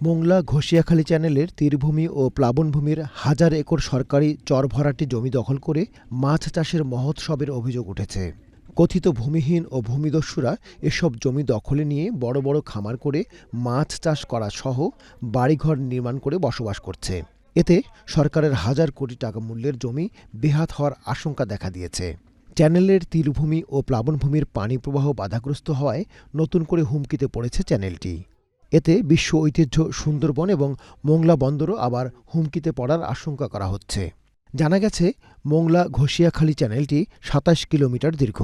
মোংলা ঘষিয়াখালী চ্যানেলের তীরভূমি ও প্লাবনভূমির হাজার একর সরকারি চর ভরাটি জমি দখল করে মাছ চাষের মহোৎসবের অভিযোগ উঠেছে। কথিত ভূমিহীন ও ভূমিদস্যুরা এসব জমি দখলে নিয়ে বড় বড় খামার করে মাছ চাষ করা সহ বাড়িঘর নির্মাণ করে বসবাস করছে। এতে সরকারের হাজার কোটি টাকা মূল্যের জমি বেহাত হওয়ার আশঙ্কা দেখা দিয়েছে। চ্যানেলের তীরভূমি ও প্লাবনভূমির পানি প্রবাহ বাধাগ্রস্ত হওয়ায় নতুন করে হুমকিতে পড়েছে চ্যানেলটি। এতে বিশ্ব ঐতিহ্য, সুন্দরবন এবং মোংলা বন্দরও আবার হুমকিতে পড়ার আশঙ্কা করা হচ্ছে। জানা গেছে, মোংলা ঘষিয়াখালী চ্যানেলটি সাতাশ কিলোমিটার দীর্ঘ।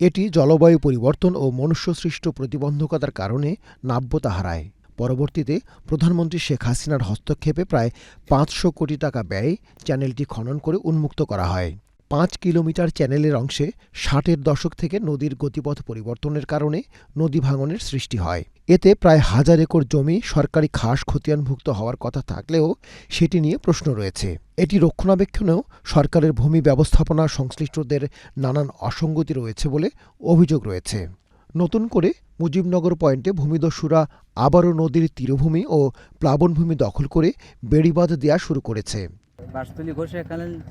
এটি জলবায়ু পরিবর্তন ও মনুষ্যসৃষ্ট প্রতিবন্ধকতার কারণে নাব্যতা হারায়। পরবর্তীতে প্রধানমন্ত্রী শেখ হাসিনার হস্তক্ষেপে প্রায় পাঁচশো কোটি টাকা ব্যয়ে চ্যানেলটি খনন করে উন্মুক্ত করা হয়। পাঁচ কিলোমিটার চ্যানেলের অংশে ষাটের দশক থেকে নদীর গতিপথ পরিবর্তনের কারণে নদী ভাঙনের সৃষ্টি হয়। এতে প্রায় হাজার একর জমি সরকারি খাস খতিয়ানভুক্ত হওয়ার কথা থাকলেও সেটি নিয়ে প্রশ্ন রয়েছে। এটি রক্ষণাবেক্ষণেও সরকারের ভূমি ব্যবস্থাপনা সংশ্লিষ্টদের নানান অসঙ্গতি রয়েছে বলে অভিযোগ রয়েছে। নতুন করে মুজিবনগর পয়েন্টে ভূমিদস্যুরা আবারও নদীর তীরভূমি ও প্লাবনভূমি দখল করে বেড়িবাঁধ দেওয়া শুরু করেছে। বাসতলি ঘোষে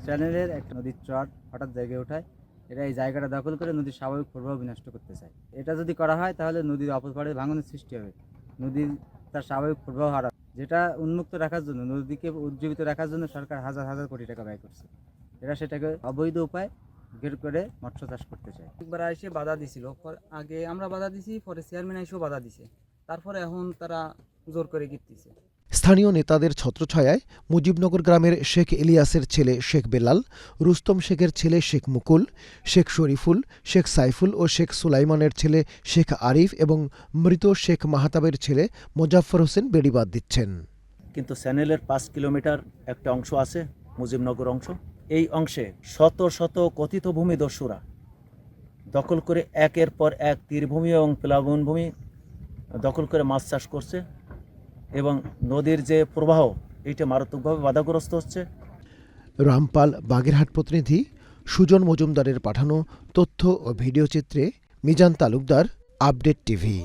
চ্যানেলের একটা নদীর চর হঠাৎ জায়গায় ওঠায়। এরা এই জায়গাটা দখল করে নদীর স্বাভাবিক প্রবাহ বিনষ্ট করতে চায়। এটা যদি করা হয়, তাহলে নদীর অপরপাড়ে ভাঙনের সৃষ্টি হবে। নদীর তার স্বাভাবিক প্রবাহ হারা যেটা উন্মুক্ত রাখার জন্য, নদীকে উজ্জীবিত রাখার জন্য সরকার হাজার হাজার কোটি টাকা ব্যয় করছে। এরা সেটাকে অবৈধ উপায় বের করে মৎস্য চাষ করতে চায়। একবার এসে বাধা দিছিল। আগে আমরা বাধা দিছি, পরে চেয়ারম্যান এসেও বাধা দিছে। তারপরে এখন তারা জোর করে গিরতেছে স্থানীয় নেতাদের ছত্রছায়ায় মুজিবনগর গ্রামের শেখ ইলিয়াসের ছেলে শেখ বেলাল, রুস্তম শেখের ছেলে শেখ মুকুল, শেখ শরীফুল, শেখ সাইফুল ও শেখ সুলাইমানের ছেলে শেখ আরিফ এবং মৃত শেখ মাহাতাবের ছেলে মোজাফফর হোসেন বেড়িবাদ দিচ্ছেন। কিন্তু স্যানেলের পাঁচ কিলোমিটার একটা অংশ আছে, মুজিবনগর অংশ। এই অংশে শত শত কথিত ভূমি দস্যুরা দখল করে একের পর এক তীরভূমি এবং প্লাবনভূমি দখল করে মাছ চাষ করছে। এবং নদীর যে প্রবাহ এটা মারাত্মকভাবে বাধাগ্রস্ত হচ্ছে। রামপাল বাগেরহাট প্রতিনিধি সুজন মজুমদারের পাঠানো তথ্য ও ভিডিও চিত্রে মিজান তালুকদার, আপডেট টিভি।